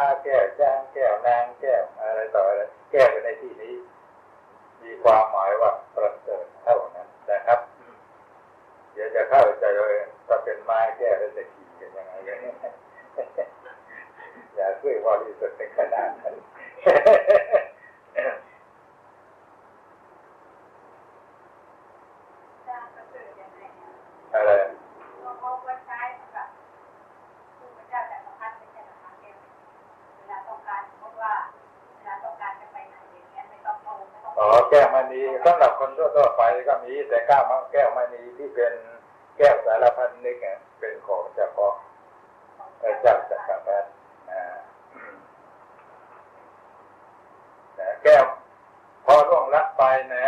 าแก้วจ้างแก้วนางแก้วอะไรต่ออะไรแก้วในที่นี้ มีความหมายว่าประเสริฐเท่านั้นนะครับ เดี๋ยวจะเข้าใจเลยถ้าเป็นไม้แก้วแล้วจะขี่กันยังไงเนี่ยอย่าช่วยบริสุทธิ์ในขนาดนั้น จะประเสริฐยังไงอะ อะไร ตัวเขาก็ใช้สำหรับผู้พระเจ้าจักรพรรดิไม่ใช่นะคะแกเวลาต้องการสมมติว่าเวลาต้องการจะไปไหนอย่างเงี้ยไม่ต้องโทรไม่ต้อง อ๋อแก้วมณีสำหรับคนทั่วีแต่ก้าวมแก้วมณีที่เป็นแก้วสารพันนึกเนี่ยเป็นของเฉพาะพระเจ้าจักรพรรดินะแก้วพอร่วงรับไปนะ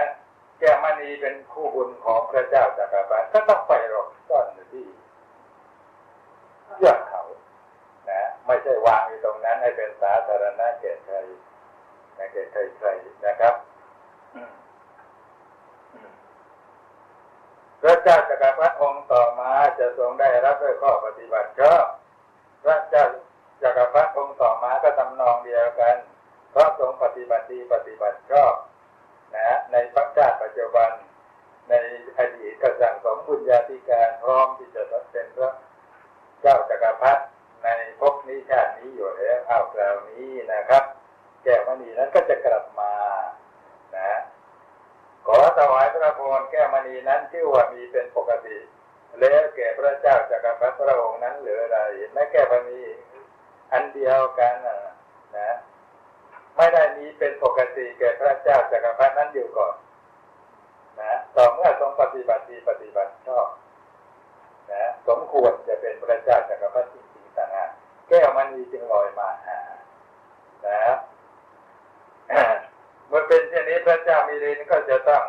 แก้วมณีเป็นคู่บุญของพระเจ้าจักรพรรดิก็ต้องไปหลบซ่อนอยู่ที่ยอดเขา นะ ไม่ใช่วางอยู่ตรงนั้นให้เป็นสาธารณะแก่ใครนะแก่ใครๆนะครับอืมอืมพระเจ้าจักรพรรดิองค์ต่อมาจะทรงได้รับด้วยข้อปฏิบัติชอบพระเจ้าจักรพรรดิองค์ต่อมาก็ทำนองเดียวกัน เพราะทรงปฏิบัติดีปฏิบัติชอบนะในพระชาติปัจจุบัน ในอดีตก็สั่งสมบุญญาธิการพร้อมที่จะเป็นพระเจ้าจักรพรรดิในภพนี้ชาตินี้อยู่แล้วเอาคราวนี้นะครับ แก้วมณีนั้นก็จะกลับมานะ ขอถวายพ ระพรแก้วมณีนั้นชื่อว่ามีเป็นปกติ แล้วแก่พระเจ้าจักรพรรดิพระองค์นั้นเหลืออะไรเห็นไหมแก้วมณีอันเดียวกันนะไม่ได้มีเป็นปกติแก่พระเจ้าจักรพรรดินั้นอยู่ก่อนนะต่อเมื่อทรงปฏิบัติดีปฏิบัติชอบนะสมควรจะเป็นพระเจ้าจักรพรรดิจริงๆต่างหากแก้วมณีจึงลอยมาหานะเมื่อเป็นเช่นนี้พระเจ้ามีรินก็จะต้อง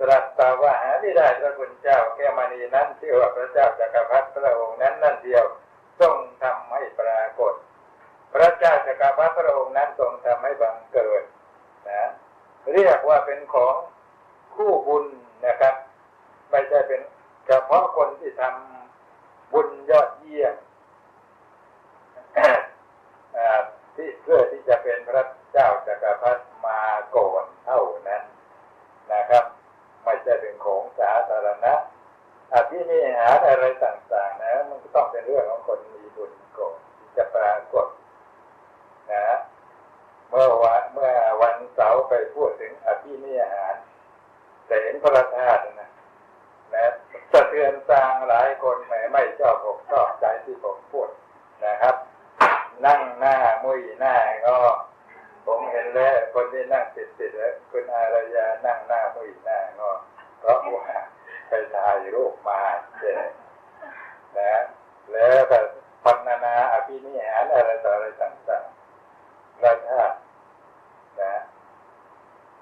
ตรัสตาว่าหาไม่ได้พระคุณเจ้าแก้วมณีนั้นชื่ว่าพระเจ้าจักรพรรดิพระองค์นั้นนั่นเดียวทรงทำให้ปรากฏ พระเจ้าจักรพรรดิพระองค์นั้นทรงทำให้บังเกิดนะเรียกว่าเป็นของคู่บุญนะครับไม่ใช่เป็นเฉพาะคนที่ทำบุญยอดเยี่ยมอ่าที่เพื่อที่จะเป็นพระเจ้าจักรพรรดิมาก่อนเท่านั้นนะครับ ไม่ใช่เป็นของสาธารณะ อภินิหารอะไรต่างๆนะ มันก็ต้องเป็นเรื่องของคนมีบุญก่อนจะปรากฏนะเมื่อวันเมื่อวันเสาร์ไปพูดถึงอภินิหารแต่เห็นพระธาตุนะนะสะเทือนสร้างหลายคนแหมไม่ชอบอกชอบใจที่ผมพูดนะครับ นั่งหน้ามุยหน้าก็ผมเห็นแล้วคนที่นั่งติดติดๆแล้วคุณอารยานั่งหน้ามุยหน้าก็เพราะว่า ไปถ่ายรูปมาเจนะ แล้วก็พัฒนาอภินิหารอะไรต่ออะไรต่างๆราชาตุนะ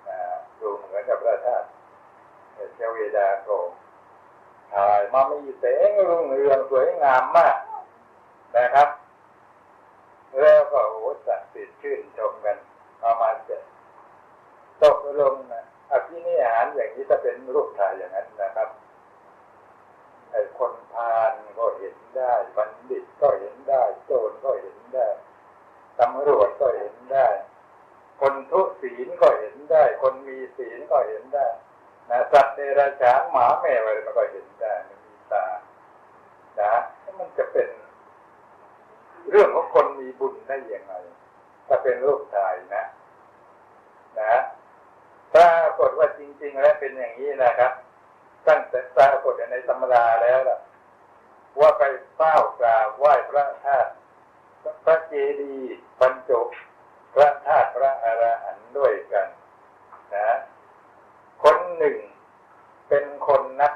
นะดูเหมือนกับพระธาตุเจ้าเวดาโกถ่ายมาไม่เสงรุ่งเรืองสวยงามมากนะครับ แล้วก็โอ้สัตว์ติดชื่นชมกันเอามาเสร็จตกลงนะอภินิหารอย่างนี้ถ้าเป็นรูปถ่ายอย่างนั้นนะครับไอ้คนพาลก็เห็นได้บัณฑิตก็เห็นได้ โจรก็เห็นได้ตำรวจก็เห็นได้ คนทุศีลก็เห็นได้ คนมีศีลก็เห็นได้นะสัตว์เดรัจฉานหมาแมวอะไรมันก็เห็นได้มันมีตานะมันจะเป็น เรื่องของคนมีบุญได้ยังไง ถ้าเป็นรูปถ่ายนะ นะปรากฏ ว่าจริง ๆ แล้วเป็นอย่างนี้นะครับ ตั้งแต่ปรากฏในตำราแล้วล่ะ ว่าไปเฝ้ากราบไหว้พระธาตุพระเจดีย์บรรจุพระธาตุพระอรหันต์ด้วยกันนะคนหนึ่งเป็นคนนับ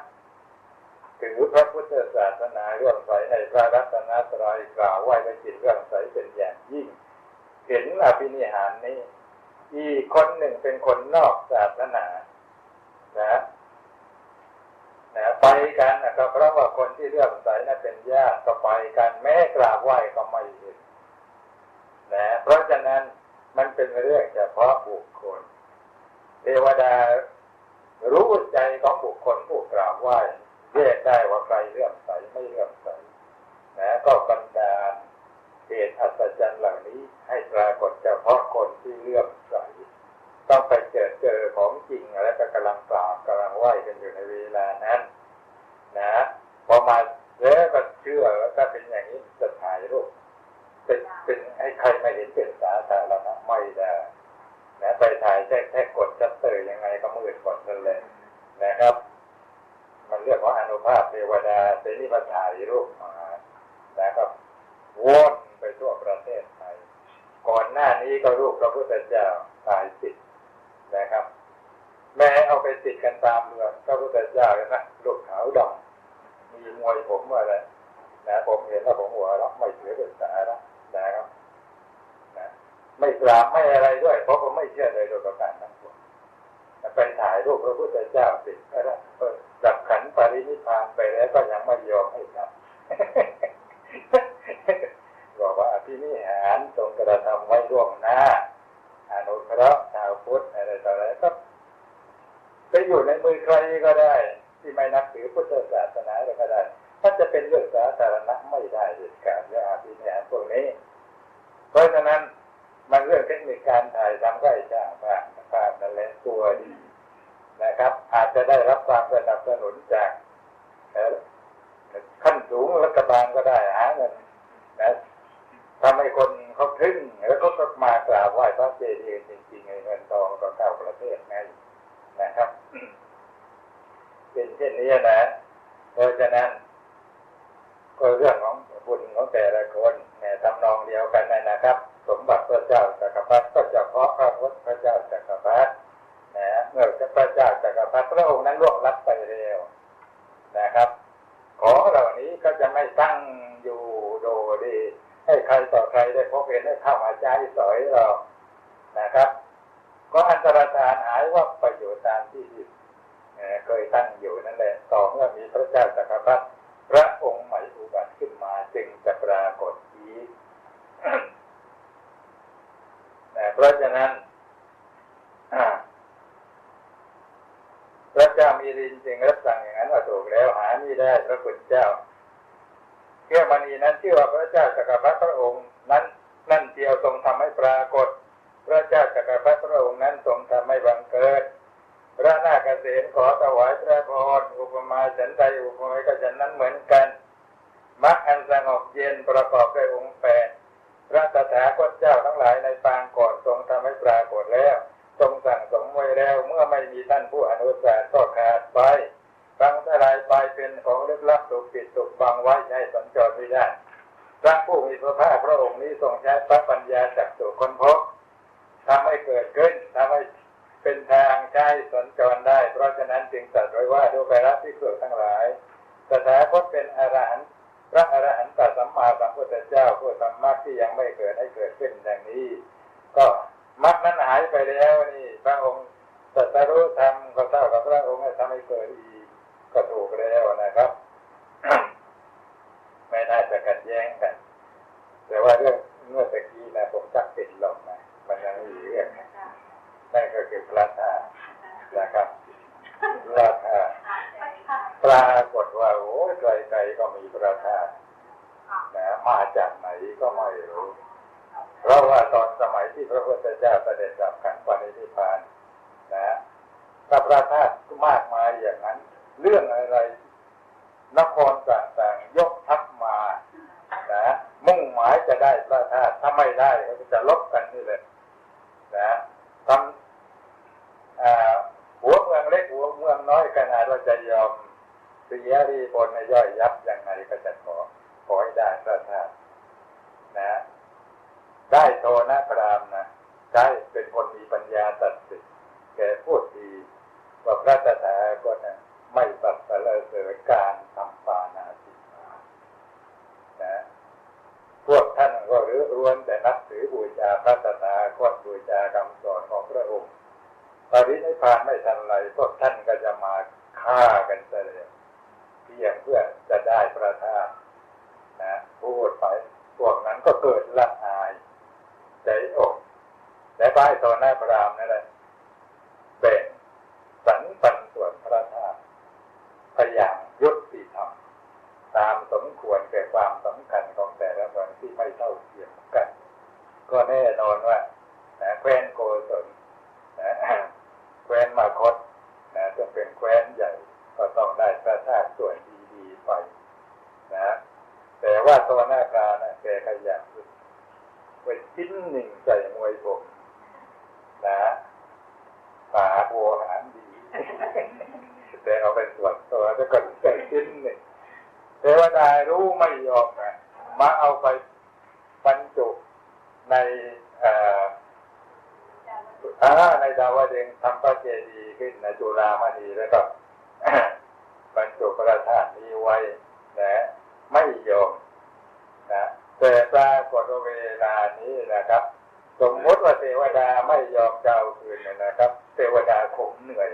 ถือพระพุทธศาสนาเรื่องใสในพระรัตนตรัยกล่าวไหว้ในจิตเรื่องใสเป็นอย่างยิ่ง เห็นอภินิหารนี้ อีกคนหนึ่งเป็นคนนอกศาสนานะนะไปกันนะครับเพราะว่าคนที่เรื่องใสนั้นเป็นญาติก็ไปกันแม้กราบไหว้ก็ไม่เห็นนะเพราะฉะนั้นมันเป็นเรื่องเฉพาะบุคคล เทวดารู้ใจของบุคคลผู้กราบไหว้แยกได้ว่าใครเลื่อมใสไม่เลื่อมใสนะก็บันดาลเหตุอัศจรรย์เหล่านี้ ให้ปรากฏเฉพาะคนที่เลื่อมใส ต้องไปเจอเจอของจริงแล้วก็กำลังกราบกำลังไหว้กันอยู่ในเวลานั้น นะพอมาแล้วก็เชื่อว่าถ้าเป็นอย่างนี้จะถ่ายรูปเป็นเป็นให้ใครไม่เห็นเป็นสาธารณะไม่ได้นะไปถ่ายแค่แค่กดชัตเตอร์ยังไงก็มืดกดนั่นเลยนะครับ มันเรียกว่าอนุภาพเทวดาเสนีมาถ่ายรูปมานะครับวนไปทั่วประเทศไทย ก่อนหน้านี้ก็รูปพระพุทธเจ้าถ่ายติดนะครับ แม้เอาไปติดกันตามเมืองพระพุทธเจ้าเลยนะลูกขาวดำมี มวยผมอะไรนะผมเห็นแล้วผมหัวเราะไม่เสียเป็นสาระนะครับนะไม่กราบไม่อะไรด้วย เพราะผมไม่เชื่อเลยโดยประการทั้งปวงไปถ่ายรูปพระพุทธเจ้าติดก็ได้ดับขันปรินิพานไปแล้วก็ยังไม่ยอมให้กลับบอกว่าอภินิหารทรงกระทำไว้ร่วงหน้าอนุเคราะห์ชาวพุทธอะไรต่ออะไรก็ไปอยู่ในมือใครก็ได้ ที่ไม่นับถือพุทธศาสนาก็ได้ ถ้าจะเป็นเรื่องสาธารณะไม่ได้เด็ดขาดเรื่องอาภินิหารพวกนี้ เพราะฉะนั้นมันเรื่องเทคนิคการถ่ายทำก็ไอ้จ้างภาพภาพนั่นแหละตัวดีนะครับ อาจจะได้รับความสนับสนุนจากขั้นสูงรัฐบาลก็ได้หาเงินนะทำให้คนเขาทึ่งแล้วก็มากราบไหว้พระเจดีย์จริงๆเงินทองก็เข้าประเทศไงนะครับ เป็นเช่นนี้นะเพราะฉะนั้น ก็เรื่องของบุญของแต่ละคนเนี่ทำนองเดียวกันนะนะครับ สมบัติพระเจ้าจักรพรรดิก็เฉพาะพระพุทธพระเจ้าจักรพรรดินะเมื่อพระเจ้าจักรพรรดิพระองค์นั้นล่วงลับไปเร็วนะครับของเหล่านี้ก็จะไม่ตั้งอยู่โดยดี ให้ใครต่อใครได้พบเห็นได้เข้ามาใจสอยเรานะครับ ก็อันตรธานหายว่าประโยชน์ตามที่เคยตั้งอยู่นั่นแหละต่อเมื่อมีพระเจ้าจักรพรรดิพระองค์ใหม่ บัติขึ้นมาจึงจะปรากฏอีกนะเพราะฉะนั้นพระเจ้ามีรินจึงรับสั่งอย่างนั้นว่าถูกแล้วหาไม่ได้พระคุณเจ้าเกี่ยมณีนั้นชื่อว่าพระเจ้าจักรพรรดิพระองค์นั้น นั่นเดียวทรงทำให้ปรากฏ พระเจ้าจักรพรรดิพระองค์นั้นทรงทำให้บังเกิด พระนาคเษนขอถวายพระพรอุปมาฉันใดอุปมาก็ฉันนั้นเหมือนกัน มรรคอันสงบเย็นประกอบด้วยองค์แปดพระตถาคตเจ้าทั้งหลายในปางก่อนทรงทำให้ปรากฏแล้ว ทรงสั่งสมไว้แล้วเมื่อไม่มีท่านผู้อนุสาสก็ขาดไปฟังทลายไปเป็นของลึกลับถูกปิดถูกบังไว้ให้สัญจรไม่ได้พระผู้มีพระภาคพระองค์นี้ทรงใช้พระปัญญาจักสุคนพบทำให้เกิดขึ้นทำให้เป็นทางใช้สัญจรได้ เพราะฉะนั้นจึงตรัสไว้ว่าดูไปรับที่เกิดทั้งหลายตถาคตเป็นอรหันต์ พระอรหันตสัมมาสัมพุทธเจ้าผู้ทำมรรคที่ยังไม่เกิดให้เกิดขึ้นดังนี้ ก็มรรคนั้นหายไปแล้วนี่ พระองค์ตรัสรู้ธรรมก็เท่ากับพระองค์ให้ทำให้เกิดอีกก็ถูกแล้วนะครับ ไม่น่าจะขัดแย้งกัน แต่ว่าเรื่องเมื่อตะกี้นะผมจักติดลมนะมันยังมีเรื่องนะนั่นก็คือพระธาตุนะครับ พระธาตุปรากฏว่าโอ้ไกลๆก็มีพระธาตุนะมาจากไหนก็ไม่รู้ เพราะว่าตอนสมัยที่พระพุทธเจ้าเสด็จดับขันปณิธิพพานนะกับพระธาตุมากมายอย่างนั้น เรื่องอะไรนครต่างๆยกทัพมานะมุ่งหมายจะได้พระธาตุถ้าไม่ได้ก็จะลบกันนี่เลยนะทำอ่าหัวเมืองเล็กหัวเมืองน้อยขนาดว่าจะยอม เสียรีบนในย่อยยับยัก็จะขอขอให้ได้พระธาตุนะ ได้โทนะพรามนะใช่เป็นคนมีปัญญาตัดสินแกพูดดีว่าพระตถาคตนะไม่ตัดสรรเสริญการทำปานาติบา ล้วนแต่นับถือบูชาพระตถาคตบูชาคำสอนของพระองค์ปรินิพพานไม่ทันไรพวกท่านก็จะมาฆ่ากันเสียเลยเพียงเพื่อจะได้พระธาตุนะพูดไปพวกนั้นก็เกิดละอาย ใจอกและป้ายตอนหน้าพระรามนั่นแหละแบ่งสรรปันส่วนพระธาตุพยายามยุติธรรมตามสมควรแก่ความสำคัญของแต่ละวันที่ไม่เท่าเทียมกัน ก็แน่นอนว่านะแคว้นโกศลนะแคว้นมาคตนะจะเป็นแคว้นใหญ่ก็ต้องได้พระธาตุส่วนดีๆไปนะแต่ว่าตัวหน้าคานะแกขยัน ไปชิ้นหนึ่งใส่มวยผมนะหาโวหารดี แต่เอาไปส่วนตัวแล้วก็ใส่ชิ้นหนึ่งเทวดารู้ไม่ยอมนะมาเอาไปบรรจุในอ่าในดาวดึงทำพระเจดีย์ขึ้นในจุฬามณีแล้วก็บรรจุพระธาตุนี้ไว้นะไม่ยอมนะ แต่ปรากฏเวลานี้นะครับ สมมติว่าเทวดาไม่ยอมเจ้าคืนนะครับ เทวดาคงเหนื่อย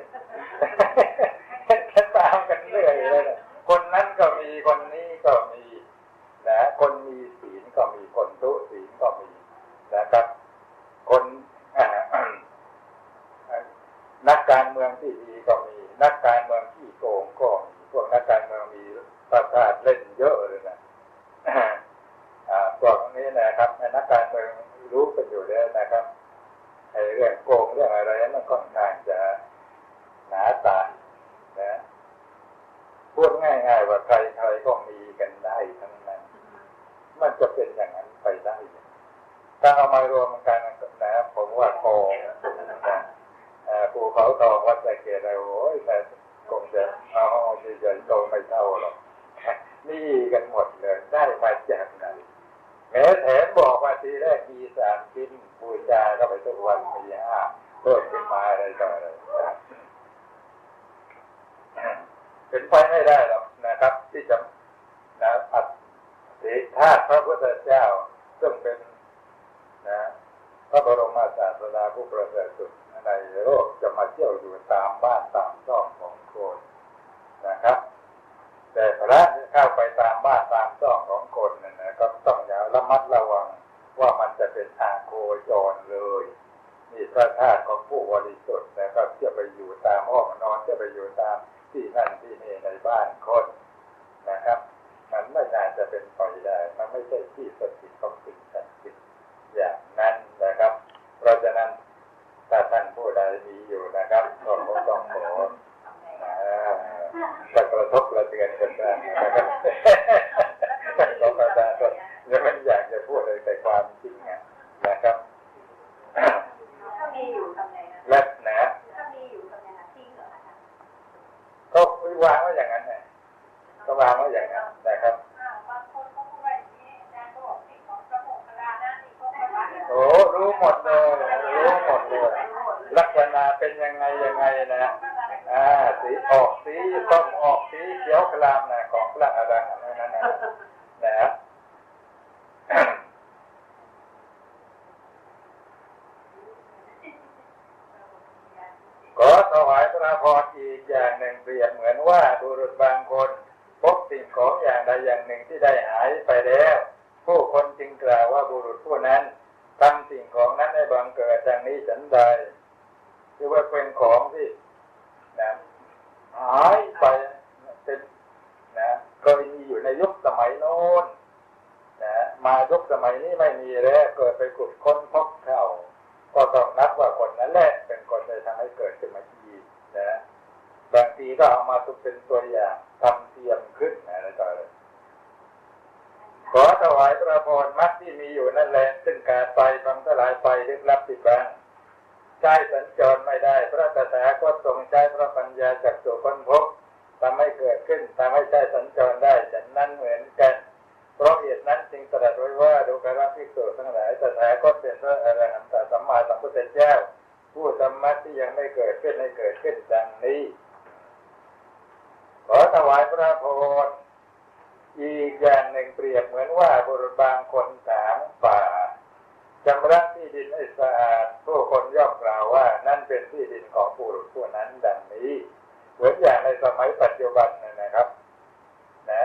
ตามกันเรื่อยเลยนะคนนั้นก็มีคนนี้ก็มีนะคนมีศีลก็มีคนทุศีลก็มีนะครับ คนนักการเมืองที่ดีก็มี นักการเมืองที่โกงก็มีพวกนักการเมืองมีประสาทเล่นเยอะเลยนะ อ่าพวกนี้นะครับนักการเมืองรู้กัน อยู่แล้วนะครับไอ้เรื่องโกงเรื่องอะไรนั้นมันค่อนข้างจะหนาตานะพูดง่ายๆว่าใครๆก็มีกันได้ทั้งนั้น มันจะเป็นอย่างนั้นไปได้ยังไงถ้าเอามารวมกันนะผมว่าโกงนะเอ่อภูเขาทองวัดสะเกดอะไรโอ้ยแต่คงจะเอาใหญ่ๆโตไม่เท่าหรอก นี่กันหมดเลยได้มาจากไหนแม้แถมบอกว่าทีแรกมีสามชิ้นบูชาก็ไปทุกวันมีห้าเพิ่มขึ้นมาอะไรต่ออะไรนะ เป็นไปไม่ได้หรอกนะครับ ที่จะนะอัดสิธาตุพระพุทธเจ้า ซึ่งเป็นนะพระบรมศาสดาผู้ประเสริฐสุดในโลกจะมาเที่ยวอยู่ตามบ้านตามช่องของคนนะครับ แต่พระที่เข้าไปตามบ้านตามช่องของคนนั่นนะก็ต้องอย่าระมัดระวังว่ามันจะเป็นอาโค จรเลยนี่พระธาตุของผู้บริสุทธิ์นะครับจะไปอยู่ตามห้องนอนจะไปอยู่ตามที่นั่นที่นี่ในบ้านคนนะครับ มันไม่น่าจะเป็นไปได้มันไม่ใช่ที่สถิตของสิ่งศักดิ์สิทธิ์อย่างนั้นนะครับ เพราะฉะนั้นถ้าท่านผู้ใดมีอยู่นะครับก็คงต้องขออ่าจะกระทบกระเทือนกันได้นะครับขอประทานโทษยังไม่ ยังไงยังไงนะอ่าสีออกสีส้มออกสีเขียวคลามนะของพระอรหันต์นั่นนะนะ ขอถวายพระพรอีกอย่างหนึ่งเปรียบเหมือนว่าบุรุษบางคน พบสิ่งของอย่างใดอย่างหนึ่งที่ได้หายไปแล้ว ผู้คนจึงกล่าวว่าบุรุษผู้นั้นทำสิ่งของนั้นให้บังเกิดดังนี้ฉันใดคือว่าเป็นของที่นะหายไปเป็นนะเคยมีอยู่ในยุคสมัยโน้นนะมายุคสมัยนี้ไม่มีแล้วเกิดไปขุดค้นพบเข้า ก็ต้องนับว่าคนนั้นแหละเป็นคนที่ทำ ให้เกิดขึ้นมาอีกนะบางทีก็เอามาตุเป็นตัวอย่างทำเทียมขึ้นนะอะไรต่ออะไรขอถวายพระพรมัดที่มีอยู่นั่นแหละซึ่งการไปฟังสลายไปลึกลับปิดบังใช้สัญจรไม่ได้ พระตถาคตทรงใช้พระปัญญาจากตัวค้นพบทำให้เกิดขึ้นทำให้ใช้สัญจรได้ฉันนั้นเหมือนกัน เพราะเหตุนั้นจึงตรัสไว้ว่าดูกราภิกษุทั้งหลายตถาคตเป็นพระอรหันตสัมมาสัมพุทธเจ้า ผู้ธรรมะที่ยังไม่เกิดขึ้นให้เกิดขึ้นดังนี้ ขอถวายพระพรอีกอย่างหนึ่งเปรียบเหมือนว่าบุรุษบางคนถางป่าชำระที่ดินให้สะอาดผู้คนย่อมกล่าวว่า นั่นเป็นที่ดินของผู้รุษผู้นั้นดังนี้ เหมือนอย่างในสมัยปัจจุบันนะนะครับ นะ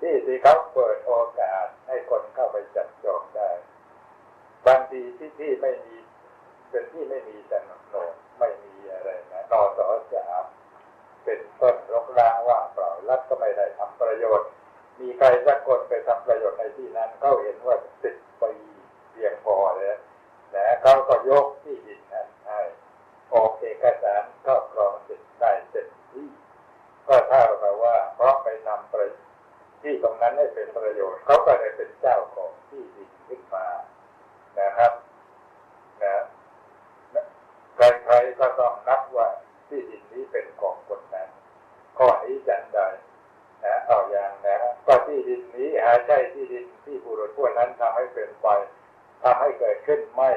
ที่ที่เขาเปิดโอกาสให้คนเข้าไปจับจองได้ บางทีที่ที่ไม่มี เป็นที่ไม่มีโฉนดไม่มีอะไรนะนอสอจะเป็นต้นรกร้างว่างเปล่ารัฐก็ไม่ได้ทำประโยชน์ มีใครสักคนไปทำประโยชน์ในที่นั้นเขาเห็นว่าสิบปีเพียงพอเลยนะเขาก็ยกที่ดินนั้นให้ออกเอกสารครอบครองสิทธิ์ได้เต็มที่ ก็เท่ากับว่าเพราะไปทำประที่ตรงนั้นให้เป็นประโยชน์เขาก็ได้เป็นเจ้าของที่ดินขึ้นมานะครับนะ ใครก็ต้องนับว่าที่ดินนี้เป็นของคนนั้นข้อนี้จันใดนะเอาอย่างนะก็ที่ดินนี้หาใช่ที่ดินที่บุรุษพวกนั้นทำให้เป็นไปทำให้เกิดขึ้นไม่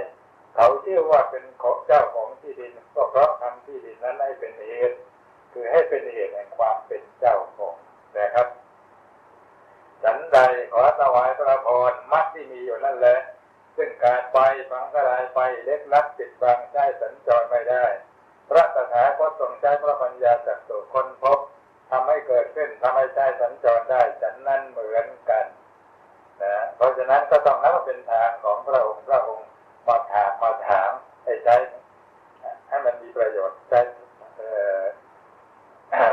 เขาเชื่อว่าเป็นของเจ้าของที่ดินก็เพราะทำที่ดินนั้นให้เป็นเหตุคือให้เป็นเหตุแห่งความเป็นเจ้าของนะครับฉันใดขอถวายพระพรมัดที่มีอยู่นั่นแหละ ซึ่งการไปฟังกระไรไปเล็กลักปิดบังใช้สัญจรไม่ได้ พระตถาคตทรงใช้พระปัญญาจากตัวคนพบทำให้เกิดขึ้นทำให้ใช้สัญจรได้ฉันนั้นเหมือนกันนะเพราะฉะนั้นก็ต้องนับว่าเป็นทางของพระองค์พระองค์มาถามมาถามให้ใช้ให้มันมีประโยชน์ใช้เอ่อ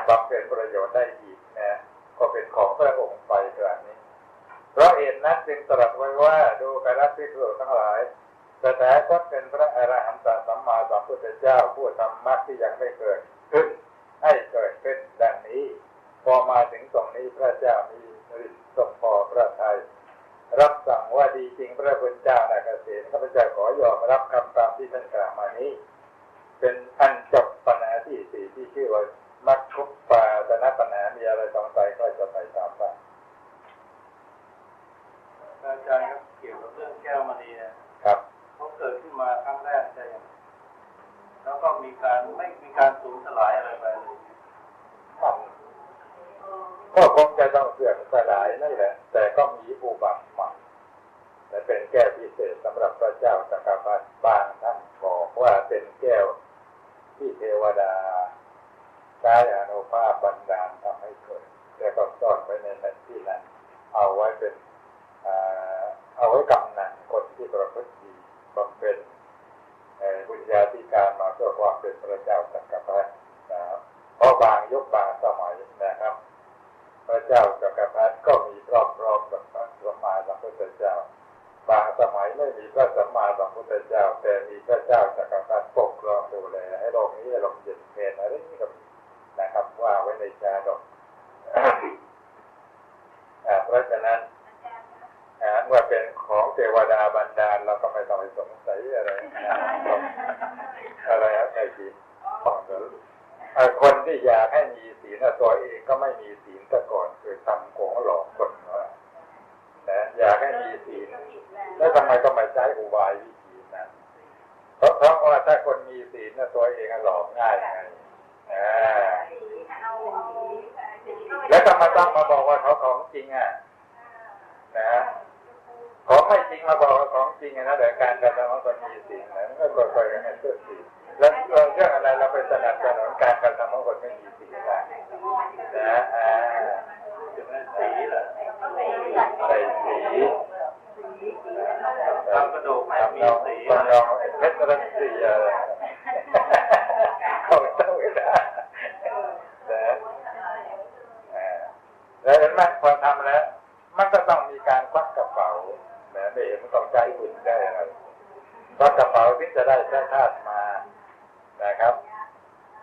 บำเพ็ญประโยชน์ได้อีกนะก็เป็นของพระองค์ไปกลานี้ เพราะเหตุนั้นจึงตรัสไว้ว่าดูกรัภิกษุทั้งหลายสถาคตเป็นพระอรหันตสัมมาสัมพุทธเจ้าผู้ทำมรรคที่ยังไม่เกิดขึ้น ให้เกิดขึ้นดังนี้ พอมาถึงตรงนี้พระเจ้ามีฤทธิ์ทรงพอพระทัยรับสั่งว่าดีจริงพระพุทธเจ้านาเกษตรข้าพเจ้าขอยอมรับคำตามที่ท่านกล่าวมานี้ เป็นอันจบปัญหาที่สี่ที่ชื่อว่ามัคคุปาตนะปัญหามีอะไรสงสัยก็จะไปตามบ้าง อาจารย์ครับเกี่ยวกับเรื่องแก้วมณีเนี่ยครับเขาเกิดขึ้นมาครั้งแรกใช่ไหมแล้วก็มีการไม่มีการสูญสลายอะไรไปเลยก็คงจะต้องเสื่อมสลายนั่นแหละ แต่ก็มีอุบัติใหม่แต่เป็นแก้วพิเศษสำหรับพระเจ้าจักรพรรดิบางท่านบอกว่าเป็นแก้วที่เทวดาใช้อนุภาพบันดาลทำให้เกิดแต่ก็ซ่อนไว้ในนั้นที่นั้น เอาไว้เป็นอ่า เอาไว้กำนันคนที่ประพฤติดีบำเพ็ญบุญญาธิการมาเพื่อความเป็นพระเจ้าจักรพรรดินะครับเพราะบางยุคบางสมัยนะครับ พระเจ้าจักรพรรดิก็มีรอบรอบสัมมาสัมพุทธเจ้า บางสมัยไม่มีพระสัมมาสัมพุทธเจ้า แต่มีพระเจ้าจักรพรรดิปกครองดูแลให้โลกนี้ลมเย็นเพลอะไรนี่ก็มีนะครับว่าไว้ในชาดกอ่าเพราะฉะนั้น อ่าเมื่อเป็นของเทวดาบันดาลเราก็ไม่ต้องไปสงสัยอะไรอะไรครับไอ้ทีของเถอะเอ่อคนที่อยากให้มีศีลน่ะตัวเองก็ไม่มีศีลแต่ก่อนคือทำโกงหลอกคนว่านะอยากให้มีศีลแล้วทำไมต้องมาใช้อุบายวิธีนั้นเพราะเพราะว่าถ้าคนมีศีลน่ะตัวเองหลอกง่ายไงแล้วทำไมต้องมาบอกว่าเขาของจริงอะนะ ของไม่จริงมาบอกว่าของจริงนะแต่การกระทำของคนมีศีลนะมันก็ค่อยกันให้เพื่อศีลแล้วเราเรื่องอะไรเราไปสนับสนุนการกระทำของคนไม่มีศีลล่ะนะอ่าจะสีเหรอใส่สีทำกระดูกไม่มีทำสีทำนองเพชรรันสีอะไรเขาต้องเวลานะอ่าแล้วเห็นไหมพอทำแล้ว มันก็ต้องมีการควักกระเป๋า ไม่เห็นมันต้องใช้บุญได้อะไรควักกระเป๋าที่จะได้พระธาตุมานะครับ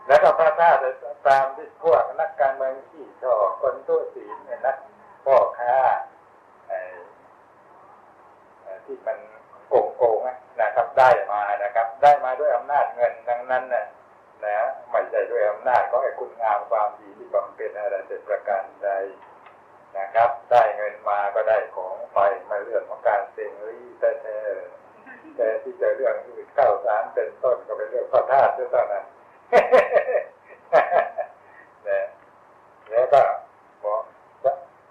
แล้วก็พระธาตุตามที่พวกนักการเมืองที่ชอบคนตู้ศีลเนี่ยนักพ่อค้าที่มันโกงโกงๆนะครับ ได้มานะครับ ได้มาด้วยอำนาจเงินทั้งนั้นนะนะไม่ใช่ด้วยอำนาจของไอ้คุณงามความดีที่บำเพ็ญอะไรเป็นประการใด นะครับ ได้เงินมาก็ได้ของไปมาเรื่องของการเซ็งรีแท้ๆแต่ที่จะเรื่องอื่นข้าสารเป็นต้นก็เป็นเรื่องพระธาตุด้วยเท่านั้นนะแล้วก็บอก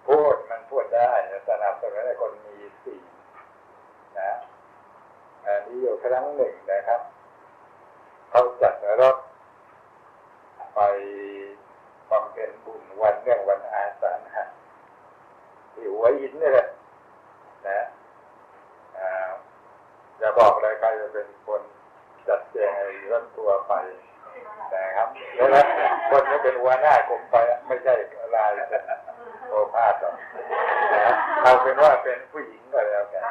พูดมันพูดได้สนับสนุนให้คนมีศีลนะครั้งหนึ่งนะครับเขาจัดรถไปบำเพ็ญบุญวันเนื่องวันอาสาฬหะที่หัวหินนี่แหละนะอ่าจะบอกเลยใครจะเป็นคนจัดแจงไอ้รถตัวร์ไป ครับแล้วคนที่เป็นหัวหน้ากรมไปไม่ใช่ลายเป็นโอภาสหรอกนะเอาเป็นว่าเป็นผู้หญิงก็แล้วกัน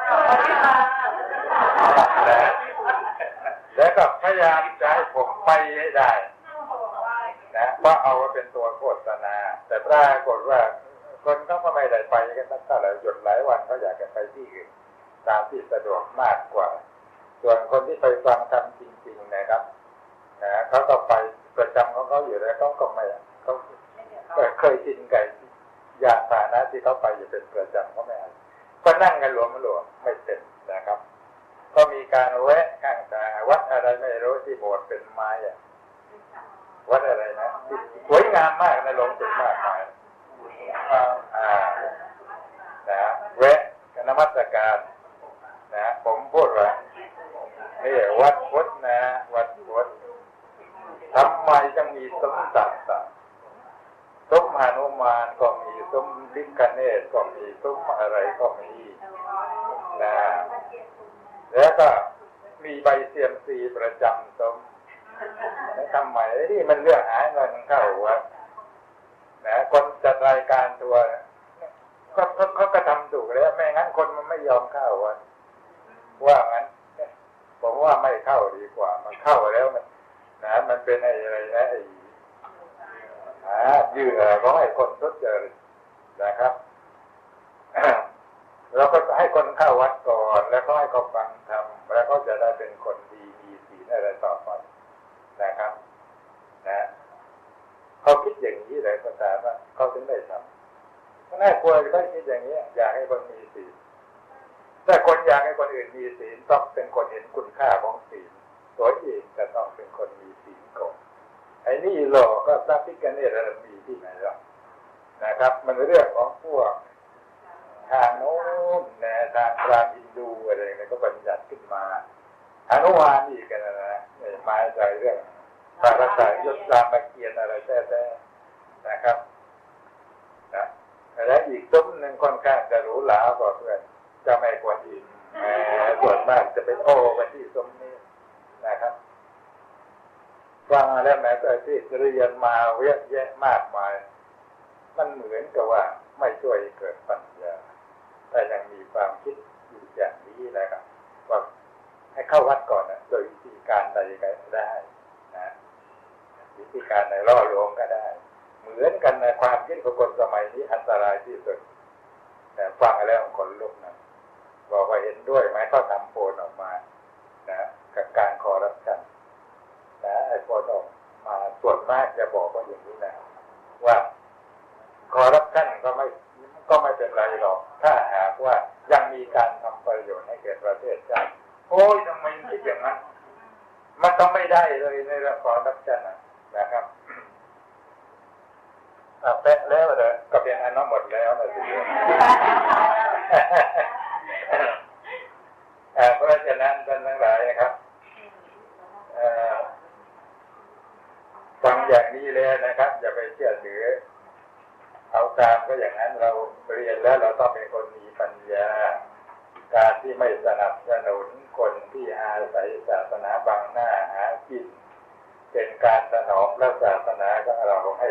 นะแล้วก็พยายามจะให้ผมไปให้ได้นะเพราะเอาไว้เป็นตัวโฆษณา แต่ปรากฏว่าคนก็ไม่ได้ไปกันตั้งแต่หยุดหลายวันเขาอยากจะไปที่อื่นตามที่สะดวกมากกว่า ส่วนคนที่ไปฟังทำจริง ๆนะครับนะเขาก็ไป องเขาอยู่แล้วเขาก็ไม่เขาก็เคยชินไก่ยานพาหนะที่เขาไปอยู่เป็นประจำเขาไม่เอาก็นั่งกันหลวมหลวมไม่เสร็จนะครับ ก็มีการแวะข้างทางวัดอะไรไม่รู้ที่โบสถ์เป็นไม้อะวัดอะไรนะที่สวยงามมากนะหลงจุดมากมายอ่านะแวะกันนมัสการนะผมพูดว่านี่วัดพุทธนะ วัดพุทธ ทำไมจึงมีสมตัดต่างสมหานุมานก็มีสมลิกเนตก็มีสมอะไรก็มีนะแล้วก็มีใบเซียมซีประจำสมแล้วทำไมนี่มันเรื่องหาเงินเข้าวัดนะคนจัดรายการตัวก็เขาเขาก็ทำถูกแล้วไม่งั้นคนมันไม่ยอมเข้าวัดว่างั้นผมว่าไม่เข้าดีกว่า มันเข้าแล้วมัน นะมันเป็นไอ้อะไรนะไอ้หาเยื่อของไอ้คนทุจริตนะครับเราก็ให้คนเข้าวัดก่อน แล้วก็ให้เขาฟังธรรมแล้วก็จะได้เป็นคนดีมีศีลอะไรต่อไปนะครับ นะเขาคิดอย่างนี้เลยก็ตามว่าเขาถึงได้ทำน่าควรเขาคิดอย่างนี้อยากให้คนมีศีลแต่คนอยากให้คนอื่นมีศีลต้องเป็นคนเห็นคุณค่าของศีลตัวเองจะต้องเป็นคนมี ไอ้นี่หลอกก็ทรักพิการเนตระมีที่ไหนหรอกนะครับ มันเรื่องของพวกทางโน้นนะทางพราหมณ์ฮินดูอะไรเนี่ยก็บัญญัติขึ้นมาอนุวานอีกกันนะนะเนี่ยมาจากเรื่องพระรักษายศรามเกียรติอะไรแท้ๆนะครับนะและอีกซุ้มหนึ่งค่อนข้างจะหรูหรากว่าเพื่อนจะไม่ควรอินแหมส่วนมากจะเป็นโอ้กันที่ซุ้มนี้นะครับ ฟังแล้วแม้แต่ที่เรียนมาเยอะแยะมากมาย มันเหมือนกับว่าไม่ช่วยเกิดปัญญา แต่ยังมีความคิดอยู่อย่างนี้นะครับว่าให้เข้าวัดก่อนนะโดยวิธีการใดก็ได้นะวิธีการในล่อลวงก็ได้ เหมือนกันในความคิดของคนสมัยนี้อันตรายที่สุดแต่ฟังแล้วคนลุกนะบอกว่าเห็นด้วยไหมเขาทำโพลออกมานะกับการคอร์รัปชันนะไอ้โพลออกมาส่วนมากจะบอกว่าอย่างนี้นะว่า คอร์รัปชันก็ไม่ก็ไม่เป็นไรหรอก ถ้าหากว่ายังมีการทำประโยชน์ให้แก่ประเทศชาติโอ้ยทำไมคิดอย่างนั้น มันต้องไม่ได้เลยในเรื่องคอร์รัปชันนะนะครับอะแปะแล้วเลยก็เป็นอันนั้นหมดแล้วนะทีเดียวอ่าเพราะฉะนั้นท่านทั้งหลายนะครับเอ่อฟังอย่างนี้แล้วนะครับ อย่าไปเชื่อถือ เอาตามก็อย่างนั้นเราเรียนแล้วเราต้องเป็นคนมีปัญญา การที่ไม่สนับสนุนคนที่อาศัยศาสนาบังหน้าหากินเป็นการ สนองพระศาสนาของเราให้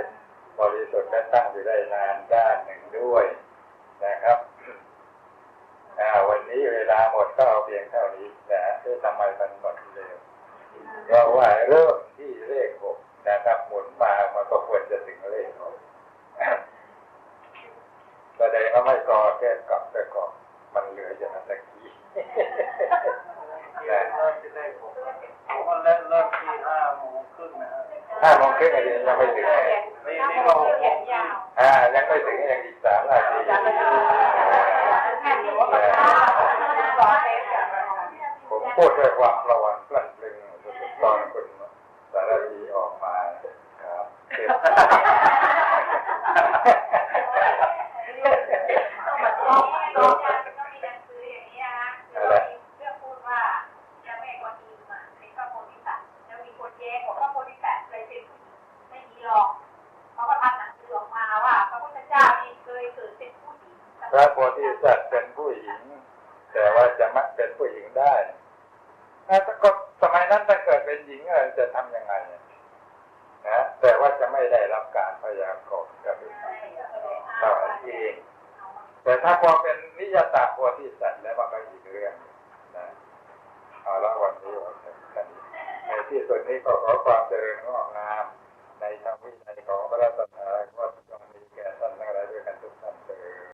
บริสุทธิ์และตั้งอยู่ได้นานด้านหนึ่งด้วยนะครับอ่าวันนี้เวลาหมดก็เอาเพียงเท่านี้นะฮะที่ทำไมมันหมดเร็วเพราะว่าเริ่มที่เลขหกนะครับหมุนมามันก็ควรจะถึงเลขหกแสดงว่าไม่กอแค่กลับแต่กอนมันเหลืออย่างนั้นตะกี้เริ่มที่ได้ผมผมก็เริ่มเริ่มที่ห้าโมง ครึ่งนะห้าโมงครึ่งยังไม่ถึงนี่นี่ก็หกโมงอ่ายังไม่ถึงยังอีกสามนาทีผมพูดด้วยความระวังกลั่นกลึงตอนคุณสารดีออกมาครับ